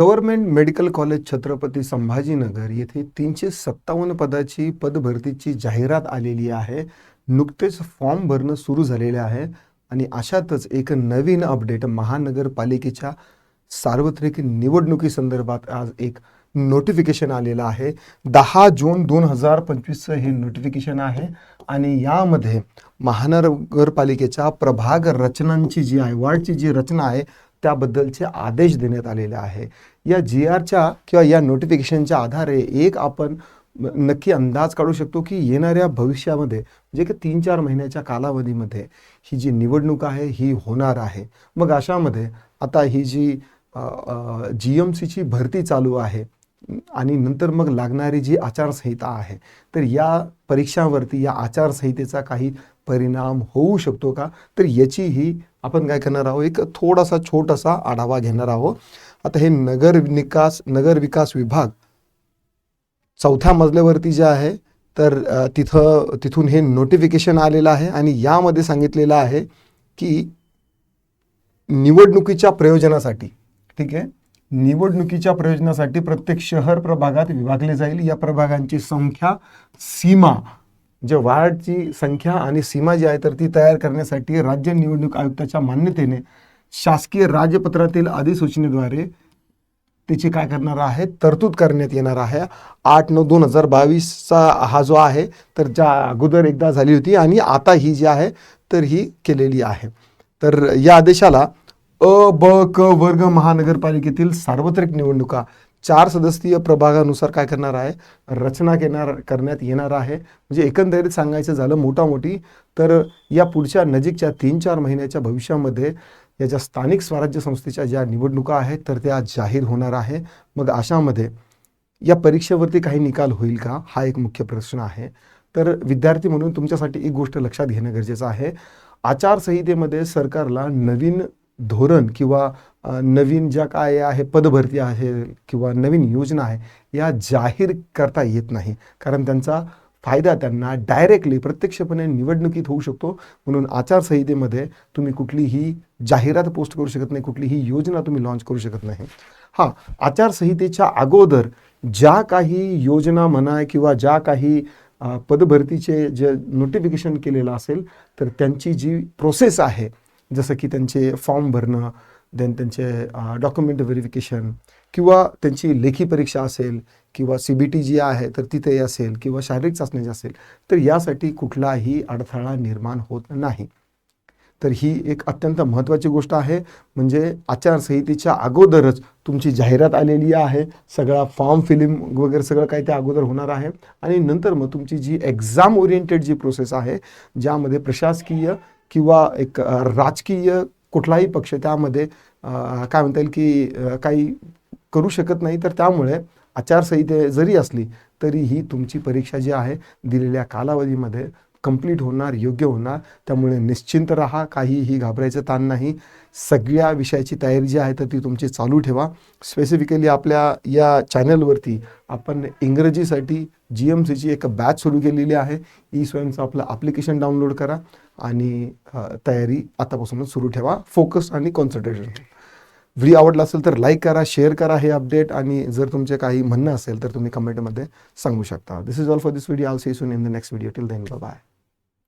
Government medical college Chhatrapati Sambhajinagar येथे तीनशे सत्तावन्न पदाची पदभरतीची जाहिरात आलेली आहे. नुकतेच फॉर्म भरणं सुरू झालेले आहे आणि अशातच एक नवीन अपडेट महानगरपालिकेच्या सार्वत्रिक निवडणुकीसंदर्भात आज एक नोटिफिकेशन आलेलं आहे. दहा जून दोन हजार पंचवीसचं हे नोटिफिकेशन आहे आणि यामध्ये महानगरपालिकेच्या प्रभाग रचनांची जी आहे वार्डची जी रचना आहे त्याबद्दलचे आदेश देण्यात आलेले आहे. या जी आरच्या किंवा या नोटिफिकेशनच्या आधारे एक आपण नक्की अंदाज काढू शकतो की येणाऱ्या भविष्यामध्ये म्हणजे की तीन चार महिन्याच्या कालावधीमध्ये ही जी निवडणूक आहे ही होणार आहे. मग अशामध्ये आता ही जी जी एम सीची भरती चालू आहे आणि नंतर मग लागणारी जी आचारसंहिता आहे तर या परीक्षांवरती या आचारसंहितेचा काही परिणाम होऊ शकतो का? तर याचीही आपण काय करणार आहोत? एक थोडासा छोटासा आढावा घेणार आहोत. आता हे नगर निकास नगर विकास विभाग चौथ्या मजल्यावरती जे आहे तर तिथं तिथून हे नोटिफिकेशन आलेलं आहे आणि यामध्ये सांगितलेलं आहे की निवडणुकीच्या प्रयोजनासाठी ठीक आहे? निवडणुकीच्या प्रयोजनासाठी प्रत्येक शहर प्रभागात विभागले जाईल. या प्रभागांची संख्या सीमा जे वार्डची संख्या आणि सीमा जी आहे तर ती तयार करण्यासाठी राज्य निवडणूक आयुक्ताच्या मान्यतेने शासकीय राजपत्रातील अधिसूचनेद्वारे त्याची काय करणार आहे? तरतूद करण्यात येणार आहे. आठ नऊ दोन हजार बावीसचा हा जो आहे तर ज्या अगोदर एकदा झाली होती आणि आता ही जी आहे तर ही केलेली आहे. तर या आदेशाला अ ब क वर्ग महानगरपालिकेतील सार्वत्रिक निवडणुका चार सदस्यीय प्रभागानुसार काय करणार आहे? रचना घेणार करण्यात येणार आहे. म्हणजे एकंदरीत सांगायचं झालं मोठामोठी तर या पुढच्या नजीकच्या तीन चार महिन्याच्या भविष्यामध्ये या ज्या स्थानिक स्वराज्य संस्थेच्या ज्या निवडणुका आहेत तर त्या जाहीर होणार आहे. मग अशामध्ये या परीक्षेवरती काही निकाल होईल का? हा एक मुख्य प्रश्न आहे. तर विद्यार्थी म्हणून तुमच्यासाठी एक गोष्ट लक्षात घेणं गरजेचं आहे. आचारसंहितेमध्ये सरकारला नवीन धोरण किंवा नवीन ज्या काय आहे पदभरती आहे किंवा नवीन योजना आहे या जाहीर करता येत नाही. कारण त्यांचा फायदा त्यांना डायरेक्टली प्रत्यक्षपणे निवडणुकीत होऊ शकतो. म्हणून आचारसंहितेमध्ये तुम्ही कुठलीही जाहिरात पोस्ट करू शकत नाही कुठलीही योजना तुम्ही लॉन्च करू शकत नाही. हां आचारसंहितेच्या अगोदर ज्या काही योजना म्हणा किंवा ज्या काही पदभरतीचे जे नोटिफिकेशन केलेलं असेल तर त्यांची जी प्रोसेस आहे जसं की त्यांचे फॉर्म भरणं देन त्यांचे डॉक्युमेंट व्हेरिफिकेशन किंवा त्यांची लेखी परीक्षा असेल किंवा सी बी टी जी आहे तर तिथे असेल किंवा शारीरिक चाचणी असेल तर यासाठी कुठलाही अडथळा निर्माण होत नाही. तर ही एक अत्यंत महत्त्वाची गोष्ट आहे. म्हणजे आचारसंहितेच्या अगोदरच तुमची जाहिरात आलेली आहे. सगळा फॉर्म फिलिंग वगैरे सगळं काही त्या अगोदर होणार आहे. आणि नंतर मग तुमची जी एक्झाम ओरिएंटेड जी प्रोसेस आहे ज्यामध्ये प्रशासकीय किंवा एक राजकीय कुठलाही पक्ष त्यामध्ये काय म्हणता येईल की काही करू शकत नाही तर त्यामुळे आचारसंहिते जरी असली तरी ही तुमची परीक्षा जी आहे दिलेल्या कालावधीमध्ये कंप्लीट होणार योग्य होणार. त्यामुळे निश्चिंत राहा काहीही घाबरायचं ताण नाही. सगळ्या विषयाची तयारी जी आहे तर ती तुमची चालू ठेवा. स्पेसिफिकली आपल्या या चॅनलवरती आपण इंग्रजीसाठी जी एम सीची एक बॅच सुरू केलेली आहे. ई स्वयंचं आपलं ॲप्लिकेशन डाउनलोड करा आणि तयारी आतापासूनच सुरू ठेवा. फोकस आणि कॉन्सन्ट्रेशन व्हिडिओ आवडला असेल तर लाईक करा शेअर करा हे अपडेट आणि जर तुमचे काही म्हणणं असेल तर तुम्ही कमेंटमध्ये सांगू शकता. This is all for this video I'll see soon in the next video till then bye